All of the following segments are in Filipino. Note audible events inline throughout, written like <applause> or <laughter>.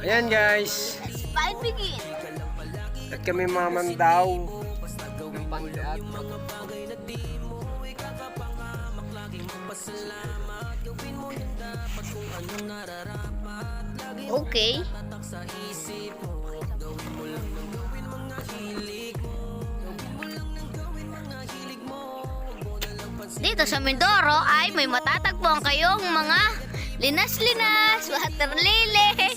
Ayan guys, fight begin. at kami mamandaw ng panliat. Okay. Dito sa Mindoro ay may matatagpuan kayong mga linas-linas, water lily,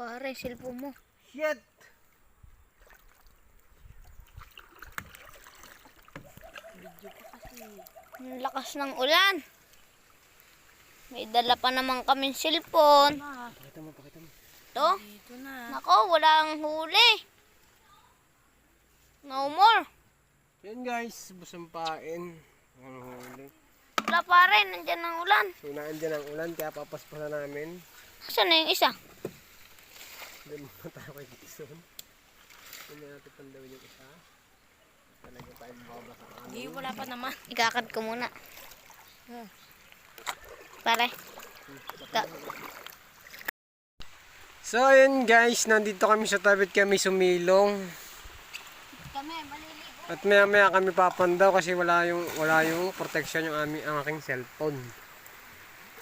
Pare, cellphone mo. Shit! Ang lakas ng ulan. May dala pa naman kaming cellphone. Pakita mo, pakita mo. To? Nako, walang huli. No more. Yan guys, busang pain. Ang huli. Wala pa rin, nandyan ang ulan. So naandyan ang ulan, kaya papaspasan namin. Saan na yung isa? Then tayo kay Dixon. Hindi natin pandawin yung isa. Talaga tayo mababasa. Hindi, wala pa naman. Ikakad ko muna. Pare. Ka So ayun guys, nandito kami sa tabit kami sumilong. kami, maliligo. At maya maya kami papandaw kasi wala yung wala yung protection yung aming ang aking cellphone.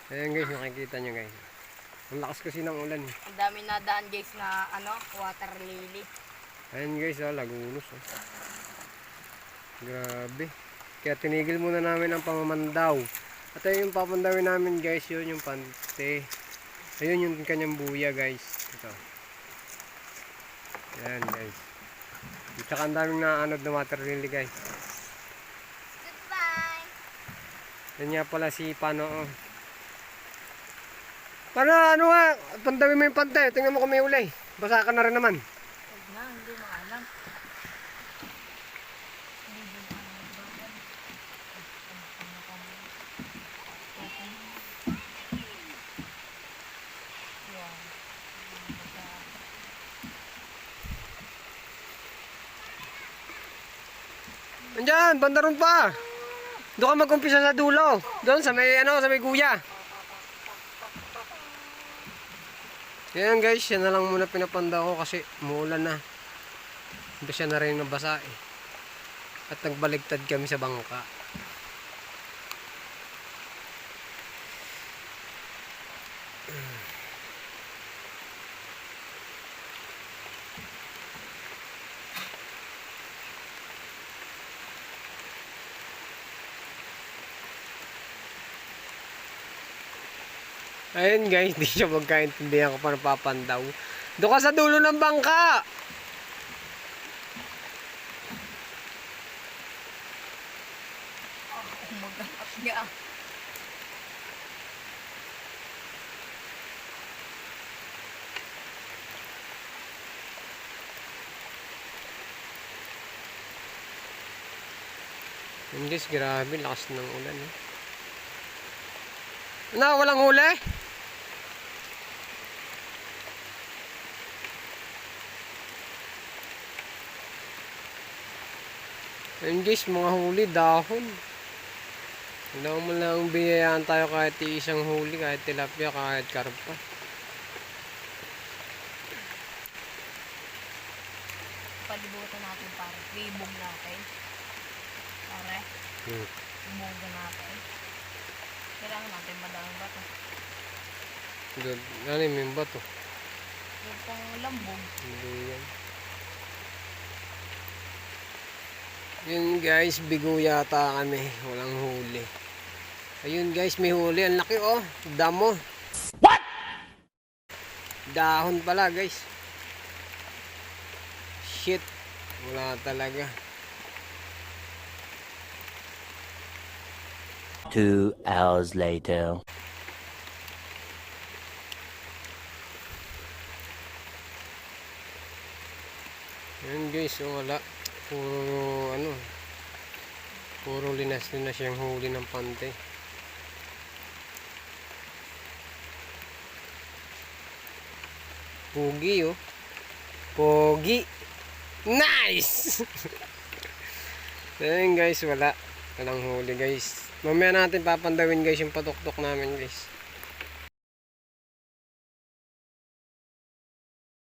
Ayan guys, nakikita nyo guys. Ang lakas kasi ng ulan. eh. Ang dami na daan guys na ano, water lily. Ayan guys, oh, lagunos. Oh. Grabe. Kaya tinigil muna namin ang pamamandaw. At ayun yung papandawin namin guys, yun yung pante. Ayun yung kanyang buya guys. Ito. Ayan guys. At saka ang daming naanod na water lily guys. Goodbye. Yan nga pala si Pano. Oh. Paano, ano nga, pandawin mo yung pante. Tingnan mo kung may ulay. Basa ka na rin naman. Huwag na, hindi maalam. Andyan, bandaron pa. Doon ka mag-umpisa sa dulo. Doon sa may ano, sa may guya. Yan guys, yan na lang muna pinapanda ko kasi muulan na. Siya na rin nabasa eh. At nagbaligtad kami sa bangka. Ayun guys, <laughs> di siya magkaintindihan ko pa napapandaw. Doon ka sa dulo ng bangka! Umaganap niya. Yun guys, grabe, lakas ng ulan. Eh. Na, walang huli? Yun guys, mga huli, dahon. Hindi mo lang biyayaan tayo kahit isang huli, kahit tilapia, kahit karpa. Palibutan natin pare. Ibog natin. Pare, Hmm. ibogan natin. Kailangan natin madaming bato. Ano yung bato? Yung pang lambog. Hindi yan. Yun guys, bigo yata kami. Walang huli. Ayun guys, may huli. Ang laki oh. Damo. What? Dahon pala guys. Shit. Wala talaga. Two hours later. Ayun guys, wala. Puro ano. Puro linas-linas yung huli ng pante. Pogi oh. Pogi. Nice! <laughs> Ayun guys, wala. Walang huli guys. Mamaya natin papandawin guys yung patuktok namin guys.